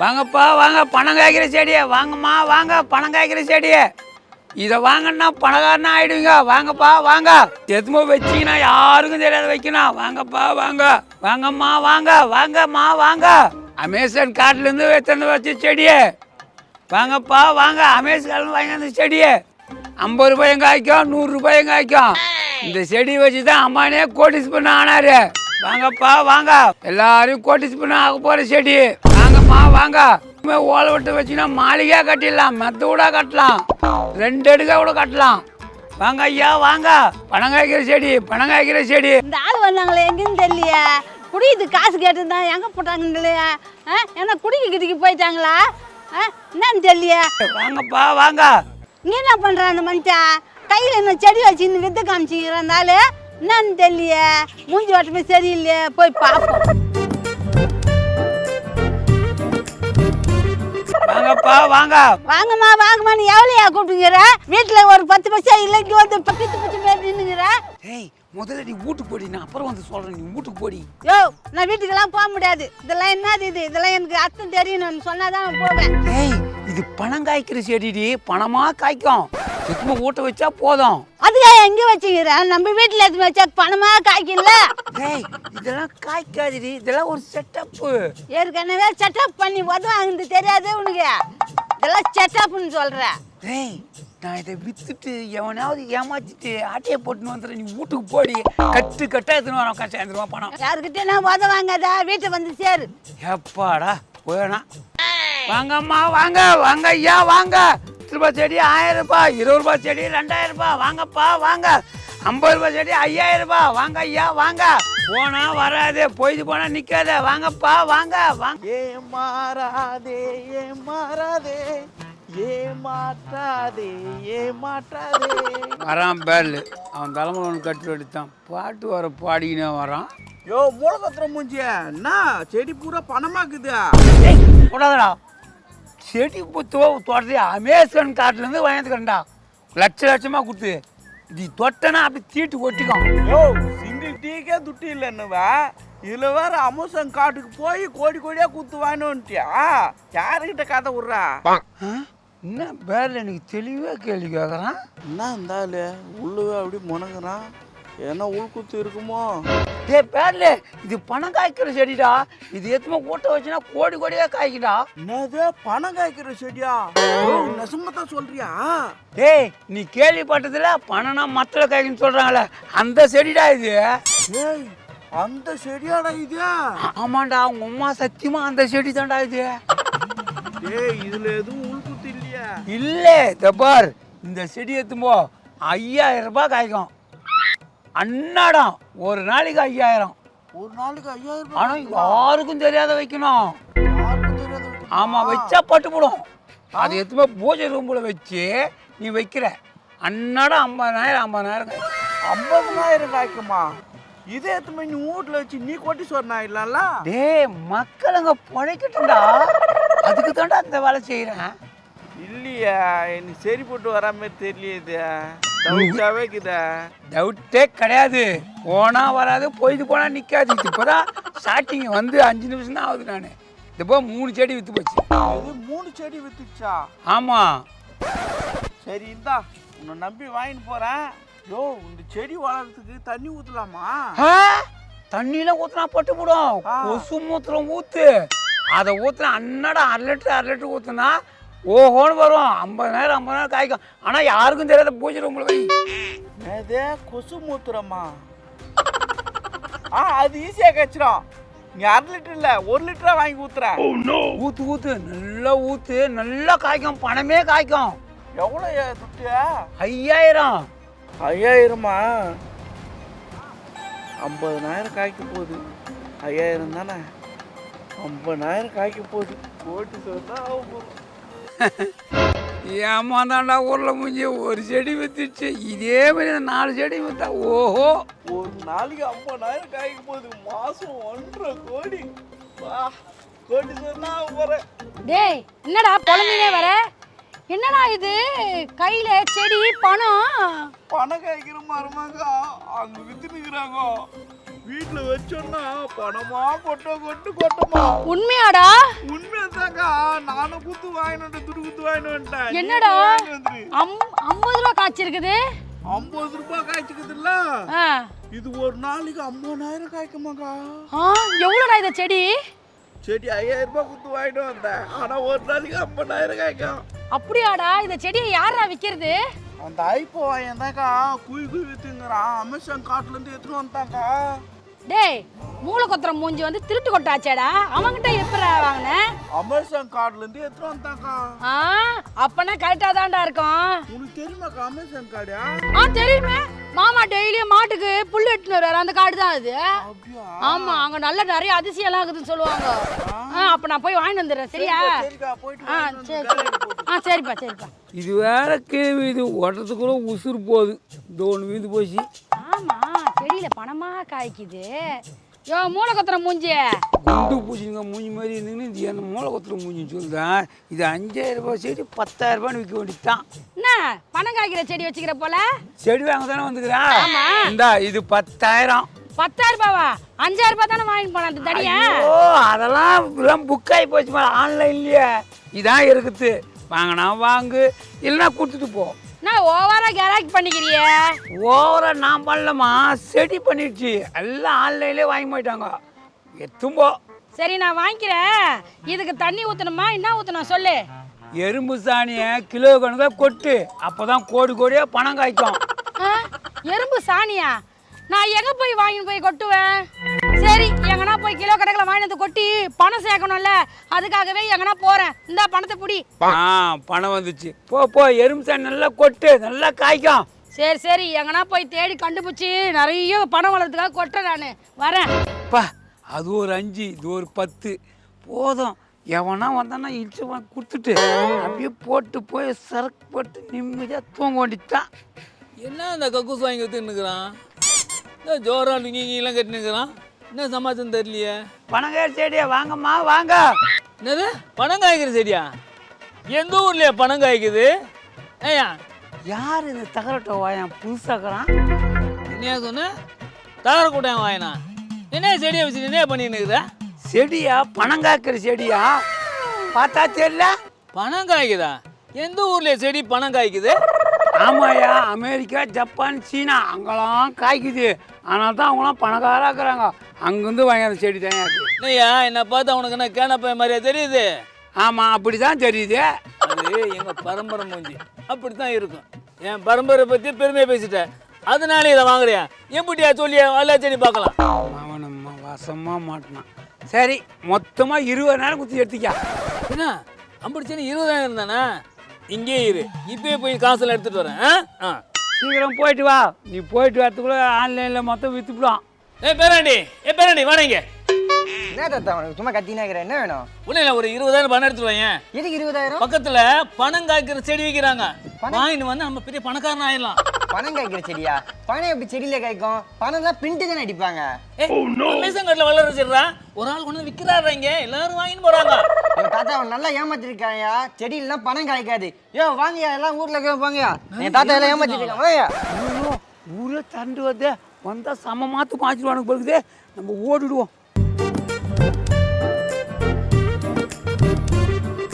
வாங்கப்பா வாங்க பணம் காய்க்கிற செடியை. வாங்கம்மா வாங்க பணம் காய்க்கிற செடியே. இதை வாங்கன்னா பணக்காரனா ஆயிடுவீங்க. வாங்கப்பா வாங்க. எதுமோ வச்சீங்கன்னா யாருக்கும் தெரியாத வைக்கணும். வாங்கப்பா வாங்க. வாங்கம்மா வாங்க வாங்கம்மா வாங்க. அமேசான் காட்டிலேருந்து எடுத்துன்னு வச்ச செடியே. வாங்கப்பா வாங்க. அமேசான் வாங்கி அந்த செடியே. ஐம்பது ரூபாயும் காய்க்கும் நூறு ரூபாயும் காய்க்கும். இந்த செடி வச்சு தான் அம்மானே கோட்டிஸ் பண்ண ஆனாரு. வாங்கப்பா வாங்க. எல்லாரும் கோட்டிஸ் பண்ண ஆக போகிற செடி. வாங்க. ஓலை விட்டு வச்சுன்னா மாளிகையா கட்டிடலாம் மெத்த கூட கட்டலாம் ரெண்டு அடுக்கா கூட கட்டலாம். வாங்க ஐயா வாங்க. பணம் காய்க்கிற செடி பணம் காய்க்கிற செடி. இந்த ஆள் வந்தாங்களே எங்கேன்னு தெரியலையே. குடிக்குது காசு கேட்டுருந்தா எங்கே போட்டாங்கன்னு இல்லையா ஆ என்ன குடிக்க கிடிக்கு போயிட்டாங்களா? என்னன்னு தெரியலையே. வாங்கப்பா வாங்க. இங்கே என்ன பண்ணுறான் அந்த மனுஷன் கையில் என்ன செடி வச்சுன்னு வித்து காமிச்சிக்கிறாந்தால என்னன்னு தெரியலையே. மூஞ்சி வட்டமே சரியில்லையே. போய் பார்ப்போம் வாங்கப்பா வாங்க. வாங்கம்மா வாங்கம்மா நீ எவ்வளோயா கூப்பிட்டுங்கிற வீட்டில் ஒரு பத்து பைசா இல்லை இங்கே வந்து பக்கத்து பத்து பேர் நின்றுங்கிற ஏய் முதல்ல நீ வீட்டுக்கு போடி நான் அப்புறம் வந்து சொல்றேன் நீ வீட்டுக்கு போடி. யோ நான் வீட்டுக்கெல்லாம் போக முடியாது. இதெல்லாம் என்னது இது? இதெல்லாம் எனக்கு அர்த்தம் தெரியணும்னு சொன்னால் தான் நான் போவேன். ஏய் இது பணம் காய்க்கிற செடிடி பணமா காய்க்கும். சுத்தமா ஊட்ட வச்சா போதும். எங்கே வச்சுக்கிற? நம்ம வீட்டில் எதுவும் வச்சா பணமாக காய்க்கல ஏய் இதெல்லாம் காய்க்காதுடி. இதெல்லாம் ஒரு செட்டப்பு ஏற்கனவே செட்டப் பண்ணி உதவாங்க தெரியாது உனக்கு. இதெல்லாம் செட்டப்னு சொல்கிற ஏய் நான் இதை வித்துட்டு எவனாவது ஏமாத்திட்டு ஆட்டையை போட்டுன்னு வந்துடுறேன். நீ வீட்டுக்கு போடி. கட்டு கட்டா எடுத்துன்னு வரோம். கஷ்டம் எடுத்துருவா பணம். யாருக்கிட்ட நான் உதவாங்கதா வீட்டை வந்து சேரு. எப்பாடா போயணா வாங்கம்மா வாங்க வாங்க ஐயா வாங்க. பத்து ரூபாய் செடி ஆயிரம் ரூபாய் இருபது ரூபாய் செடி ரெண்டாயிரம் ரூபாய் வாங்கப்பா வாங்க. ஐம்பது ரூபாய் செடி ஐயாயிரம் ரூபாய் வாங்க ஐயா வாங்க. போனா வராது போயிட்டு போனா நிக்காத. வாங்கப்பா வாங்க வாங்க. ஏ மாறாதே ஏ மாறாதே. ஏ மாற்றாதே ஏ மாற்றாதே. வரான் பேல் அவன் தலைமுறை ஒன்று கட்டி எடுத்தான். பாட்டு வர பாடிக்கினே வரான். யோ மூலகத்திரம் மூஞ்சிய. என்ன? செடி பூரா பணமாக்குதா. ஏய் கூடாதடா செடி புத்துவ தோட்டத்தை அமேசான் காட்டுலேருந்து வாங்கிட்டுக்கிறேன்டா லட்ச லட்சமாக கொடுத்து. இது தொட்டனா அப்படி தீட்டு ஒட்டிக்கும். யோ சிங்கிள் டீக்கே துட்டு இல்லைன்னுவா இதுல வேற அமேசான் காட்டுக்கு போய் கோடி கோடியா குத்து வாங்கினோன்ட்டியா யாருக்கிட்ட கதை விட்றா? ஆ? என்ன பேரில் எனக்கு தெளிவாக கேள்வி கேட்குறான்? என்ன இருந்தாலு உள்ளவே அப்படி முணங்குறான் என்ன உள்குத்து இருக்குமோ? டே பேரில் இது பணம் காய்க்கிற செடிடா. இது எத்தனை கூட்ட வச்சுன்னா கோடி கோடியாக காய்க்குடா என்னது? பணம் காய்க்கிற செடியா? நெசமத்தான் சொல்றியா? டேய் நீ கேள்விப்பட்டதில்ல பணம்னா மத்தில் காய்க்குன்னு சொல்கிறாங்களே அந்த செடிடா இது. ஏய் அந்த செடியாடா இது. ஆமாண்டா உங்க அம்மா சத்தியமா அந்த செடி தான்டா இது. டேய் இதுல எதுவும் உள்குத்து இல்லையா. இல்லை தப்பார் இந்த செடி எத்தும்போ ஐயாயிரம் ரூபாய் காய்க்கும். அன்னாடம் ஒரு நாளைக்கு ஐயாயிரம். ஒரு நாளைக்கு ஐயாயிரம் ஆனால் யாருக்கும் தெரியாத வைக்கணும்? ஆமாம் வச்சா பட்டு போடும். அது எத்துமே பூஜை ரூமில் வச்சு நீ வைக்கிற. அன்னாடம் ஐம்பதாயிரம் ஐம்பதாயிரம். காய்க்கும். ஐம்பதனாயிரம் காய்க்குமா? இதே எத்தனை நீ வீட்டுல வச்சு நீ கொட்டி சொன்னா இல்லல்ல டேய் மக்கள் அங்கே பிழைக்கட்டும்டா. அதுக்கு தான்டா இந்த வேலை செய்கிறேன் இல்லையா எனக்கு சரி போட்டு வரா மாதிரி தெரியலையே டவுட்டாவே இருக்குதா? டவுட்டே கிடையாது. போனா வராது போயிட்டு போனா நிற்காது இப்போதான் ஸ்டார்டிங் வந்து அஞ்சு நிமிஷம் தான் ஆகுது நான். இப்போ மூணு செடி விற்று போச்சு. இது மூணு செடி வித்துச்சா? ஆமாம் சரி இந்தா உன்னை நம்பி வாங்கிட்டு போறேன். யோ இந்த செடி வளர்றதுக்கு தண்ணி ஊத்தலாமா? ஆ? தண்ணியில ஊத்துனா பட்டு போடும். கொசு மூத்திரம் ஊத்து. அதை ஊத்துனா அன்னடா அரை லிட்டர் அரை லிட்டர் ஊத்துனா ஓஹோன்னு வரும். ஐம்பதாயிரம் ஐம்பதாயிரம் காய்க்கும். ஆனால் யாருக்கும் தெரியாத பூஜை ரூமில் என்னது? கொசு மூத்துறமா ஆ அது ஈஸியா கச்சிரும். நீ அரை லிட்டர் இல்ல ஒரு லிட்டரா வாங்கி ஊத்துறேன் ஊத்து ஊத்து. நல்லா ஊத்து. நல்லா காய்க்கும். பணமே காய்க்கும். எவ்வளோ துட்டு? ஐயாயிரம். ஐயாயிரமா? ஐம்பதனாயிரம் காய்க்க போகுது. ஐயாயிரம் தானே? ஐம்பதாயிரம் காய்க்க போகுது. போட்டு சொன்னா ஏமாந்தாண்டா ஊரில் முடிஞ்சு ஒரு செடி வித்துச்சு. இதே மாதிரி நாலு செடி வித்தா ஓஹோ. ஒரு நாளைக்கு ஐம்பதாயிரம் காய்க்க போகுது மாசம் ஒன்றரை கோடி. வா கோடி சொன்னா போறேன் டேய் என்னடா புலம்பினே வர? என்னடா இது? கையில செடி பணம்? பணம் காய்க்கிற மருமங்க அங்க வித்துனுக்குறாங்க வீட்டுல வச்சோன்னா பணமா கொட்ட கொட்டு கொட்டமா? உண்மையாடா? உண்மைதாங்க நானும் குத்து வாங்கினு துடு குத்து வாங்கினு என்னடா? ஐம்பது ரூபா காய்ச்சி இருக்குது ஐம்பது ரூபாய் காய்ச்சிக்குதுல்ல? இது ஒரு நாளைக்கு ஐம்பதாயிரம் காய்க்குமாக்கா. எவ்வளோடா இந்த செடி? செடி ஐயாயிரம் ரூபாய் குத்து வாங்கிட்டு வந்தேன். ஆனா ஒரு நாளைக்கு ஐம்பதாயிரம் காய்க்கும். அப்படியாடா? இந்த செடியை யாரா விற்கிறது? அந்த ஐப்போ தான்க்கா குய் குய் வித்துங்கிறான். அமேசான் காட்டுல இருந்து எடுத்துட்டு வந்தாக்கா டேய் மூளை கொத்துற மூஞ்சி வந்து திருட்டு கொட்டாச்சேடா. அவன்கிட்ட எப்படா வாங்கினேன் அமேசான் காட்டுல இருந்து எடுத்துட்டு வந்தாக்கா ஆ அப்பனா கரெக்டாக தான்டா இருக்கும். உனக்கு தெரியுமாக்கா அமேசான் கார்டா? ஆ தெரியுமே. மாமா டெய்லியும் மாட்டுக்கு புல் எடுத்துன்னு வருவாரு. அந்த காடு தான் அது. ஆமா அங்க நல்ல நிறைய அதிசயம்லாம் இருக்குதுன்னு சொல்லுவாங்க. ஆ. அப்ப நான் போய் வாங்கிட்டு வந்துடுறேன். சரியா? ஆ சரி. ஆ சரிப்பா சரிப்பா. இது வேற கேள்வி. இது ஓட்டுறதுக்குள்ள உசுறு போகுது. இந்த ஒன்று வீந்து போச்சு. ஆமா. செடியில பணமா காய்க்குது. யோ மூளை கொத்துற மூஞ்சி குண்டு பூச்சிங்க மூஞ்சி மாதிரி இருந்துன்னு இது என்ன மூளை கொத்துற மூஞ்சின்னு சொல்லுதான் இது அஞ்சாயிரம் ரூபாய் செடி பத்தாயிரம் ரூபான்னு விற்க வேண்டியதுதான். என்ன? பணம் காய்க்கிற செடி வச்சுக்கிற போல? செடி வாங்க தானே வந்துக்கிறேன் இந்தா இது பத்தாயிரம். பத்தாயிரம் ரூபாவா? அஞ்சாயிரம் ரூபாய் தானே வாங்கிட்டு போன அந்த தடியா. ஓ அதெல்லாம் எல்லாம் புக் ஆகி போச்சு ஆன்லைன்லயே இதான் இருக்குது. வாங்கினா வாங்கு இல்லைன்னா கொடுத்துட்டு போ. நான் ஓவரா கேராக் பண்ணிக்கிறிய? ஓவரா நான் பண்ணலமா செடி பண்ணிடுச்சு. எல்லாம் ஆன்லைன்லேயே வாங்கி போயிட்டாங்க. எத்தும் போ சரி நான் வாங்கிக்கிறேன். இதுக்கு தண்ணி ஊத்தணுமா? என்ன ஊத்தணும் சொல்லு. எறும்பு சாணியை கிலோ கணக்காக கொட்டு. அப்பதான் கோடி கோடியாக பணம் காய்க்கும். எறும்பு சாணியா? நான் எங்க போய் வாங்கிட்டு போய் கொட்டுவேன்? சரி எங்கனா போய் கிலோ கணக்கில் வாங்கிட்டு வந்து கொட்டி பணம் சேர்க்கணும்ல அதுக்காகவே எங்கனா போறேன். இந்த பணத்தை புடி. ஆ பணம் வந்துச்சு. போ போ எறும்பு சாணி நல்லா கொட்டு நல்லா காய்க்கும். சரி சரி எங்கனா போய் தேடி கண்டுபிடிச்சி நிறைய பணம் வளர்றதுக்காக கொட்டுறேன் நான். வரேன். பா அது ஒரு அஞ்சு இது ஒரு பத்து. போதும். எவனா வந்தானா இடிச்சு கொடுத்துட்டு. அப்படியே போட்டு போய் சரக்கு போட்டு நிம்மதியாக தூங்க வேண்டியதுதான். என்ன இந்த கக்கூஸ் வாங்கி வச்சுன்னுக்குறான் ஜோரா லுங்கிங்கெல்லாம் கட்டினுக்குறான் என்ன சமாச்சாரம் தெரியலையே? பணங்காய் செடியா வாங்கம்மா வாங்க. என்னது? பணம் காய்க்கிற செடியா? எந்த ஊர்லயா பணம் காய்க்குது? ஏயா யார் இந்த தகரட்டை வாயன்? புதுசாக்குறான் என்னையா சொன்ன? தகர கூட்டம் வாங்கினா என்ன செடியை வச்சு என்ன பண்ணின்னு செடியா? பணம் காய்க்கிற செடியா? பார்த்தா தெரியல. பணம் காய்க்குதா? எந்த ஊர்ல செடி பணம் காய்க்குது? ஆமாயா அமெரிக்கா ஜப்பான் சீனா அங்கெல்லாம் காய்க்குது. ஆனால் தான் அவங்களாம் பணக்காரா இருக்கிறாங்க. அங்கேருந்து வாங்கிற செடி தான் என்னய்யா என்னை பார்த்து அவனுக்கு என்ன கேனப்பைய மாதிரியா தெரியுது? ஆமாம் அப்படி தான் தெரியுது. அது எங்க பரம்பரை மூஞ்சி. அப்படித்தான் இருக்கும். என் பரம்பரை பத்தி பெருமையை பேசிட்டேன். அதனால இதை வாங்குறியா? எப்படியா சொல்லி செடி பார்க்கலாம். அவனம்மா வசமாக மாட்டினான். சரி மொத்தமாக இருபது நேரம் குத்தி எடுத்துக்கா என்ன? ஐம்பது செடி இருபதாயிரம் இருந்தானே இங்கே இரு. இப்பயே போய் காசுல எடுத்துட்டு வரேன். ஆ? சீக்கிரம் போயிட்டு வா. நீ போயிட்டு வரத்துக்குள்ள ஆன்லைனில் மொத்தம் விற்றுப்பிடும் ஏ பேராண்டி. ஏ பேராண்டி வாடங்க என்ன தாத்தா உனக்கு? சும்மா கத்தினே இருக்கிற என்ன வேணும்? இல்லை ஒரு இருபதாயிரம் பணம் எடுத்துட்டு வாங்க எதுக்கு இருபதாயிரம்? பக்கத்துல பணம் காய்க்கிற செடி வைக்கிறாங்க. வாங்கிட்டு வந்து நம்ம பெரிய பணக்காரன் ஆயிடலாம். பணம் காய்க்கிற செடியா? பணம் எப்படி செடியில காய்க்கும்? பணம் தான் பின்ட்டு தானே அடிப்பாங்க. ஏ மேசங்காட்டில் வளர வச்சிடுறா ஒரு ஆள் கொண்டு வந்து விற்கிறாரு இங்க எல்லாரும் வாங்கிட்டு போறாங்க. எங்க தாத்தா அவன் நல்லா ஏமாத்திருக்காயா செடியிலாம் பணம் காய்க்காது. யோ வாங்கயா எல்லாம் ஊர்ல வாங்கயா என் தாத்தா எல்லாம் ஐயோ ஊரே தண்டு வருது வந்தால் சம மாற்று மாற்றிடுவானுக்கு பிறகுதே நம்ம ஓடிடுவோம்.